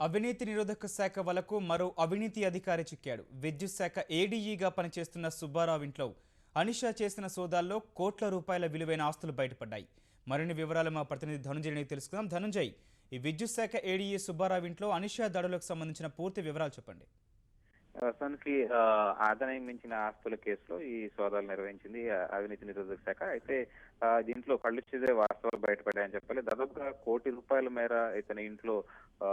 అవినీతి నిరోధక శాఖ వలకు మరో అవినీతి అధికారి చిక్కాడు. విద్యుత్ శాఖ ఏడీఈగా పనిచేస్తున్న సుబ్బారావు ఇంట్లో అనిషా చేసిన సోదాల్లో కోట్ల రూపాయల విలువైన ఆస్తులు బయటపడ్డాయి. మరిన్ని వివరాలు మా ప్రతినిధి ధనుంజయని తెలుసుకుందాం. ధనుంజయ్ ఈ విద్యుత్ శాఖ ఏడీఈ సుబ్బారావు ఇంట్లో అనిషా దాడులకు సంబంధించిన పూర్తి వివరాలు చెప్పండి. ప్రస్తుతానికి ఆ, ఆదాయం మించిన ఆస్తుల కేసులో ఈ సోదాలు నిర్వహించింది అవినీతి నిరోధక శాఖ. అయితే దీంట్లో కళ్ళు చేసే వాస్తవాలు బయటపడ్డాయని చెప్పాలి. దాదాపుగా కోటి రూపాయల మేర ఇతని ఇంట్లో ఆ,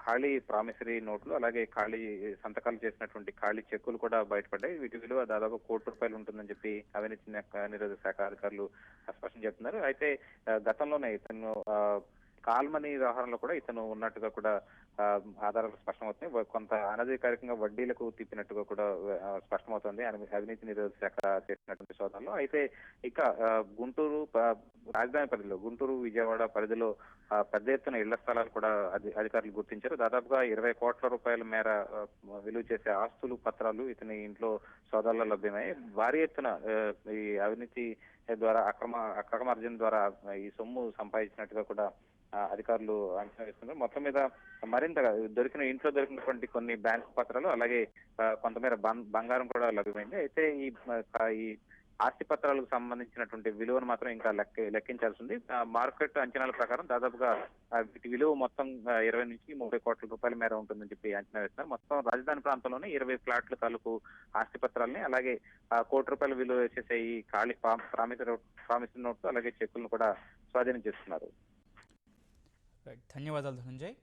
ఖాళీ ప్రామిసరీ నోట్లు అలాగే ఖాళీ సంతకాలు చేసినటువంటి ఖాళీ చెక్కులు కూడా బయటపడ్డాయి. వీటి విలువ దాదాపు కోటి రూపాయలు ఉంటుందని చెప్పి అవినీతి నిరోధక శాఖ అధికారులు స్పష్టం చెప్తున్నారు అయితే గతంలోనే ఇతను ఆ, కాల్మనీ వ్యవహారంలో కూడా ఇతను ఉన్నట్టుగా కూడా ఆధారాలు స్పష్టమవుతున్నాయి. కొంత అనధికారికంగా వడ్డీలకు తిప్పినట్టుగా కూడా స్పష్టమవుతుంది. అవినీతి నిరోధక శాఖ చేసినటువంటి శోధనలో. అయితే ఇక గుంటూరు రాజధాని పరిధిలో గుంటూరు విజయవాడ పరిధిలో పెద్ద ఎత్తున ఇళ్ళ స్థలాలు కూడా అధి- అధికారులు గుర్తించారు. దాదాపుగా ఇరవై కోట్ల రూపాయల మేర విలువ చేసే ఆస్తులు పత్రాలు ఇతని ఇంట్లో సోదాల్లో లభ్యమై భారీ ఎత్తున ఈ అవినీతి ద్వారా అక్రమ అక్రమార్జన ద్వారా ఈ సొమ్ము సంపాదించినట్టుగా కూడా అధికారులు అంచనా వేస్తున్నారు. మొత్తం మీద మరింతగా దొరికిన ఇంట్లో దొరికినటువంటి కొన్ని బ్యాంకు పత్రాలు అలాగే కొంతమేర బం- బంగారం కూడా లభ్యమైంది. అయితే ఈ ఈ ఆస్తి పత్రాలకు సంబంధించినటువంటి విలువను మాత్రం ఇంకా లెక్క లెక్కించాల్సి ఉంది. మార్కెట్ అంచనాల ప్రకారం దాదాపుగా వీటి విలువ మొత్తం ఇరవై నుంచి ముప్పై కోట్ల రూపాయల మేర ఉంటుందని చెప్పి అంచనా వేస్తున్నారు. మొత్తం రాజధాని ప్రాంతంలోనే ఇరవై ఫ్లాట్ల తాలూకు ఆస్తి పత్రాలని అలాగే కోటి రూపాయల విలువ చేసే ఈ ఖాళీ ప్రామిసరీ ప్రామిసరీ నోట్లు అలాగే చెక్కులను కూడా స్వాధీనం చేస్తున్నారు. ధన్యవాదాలు ధనంజయ్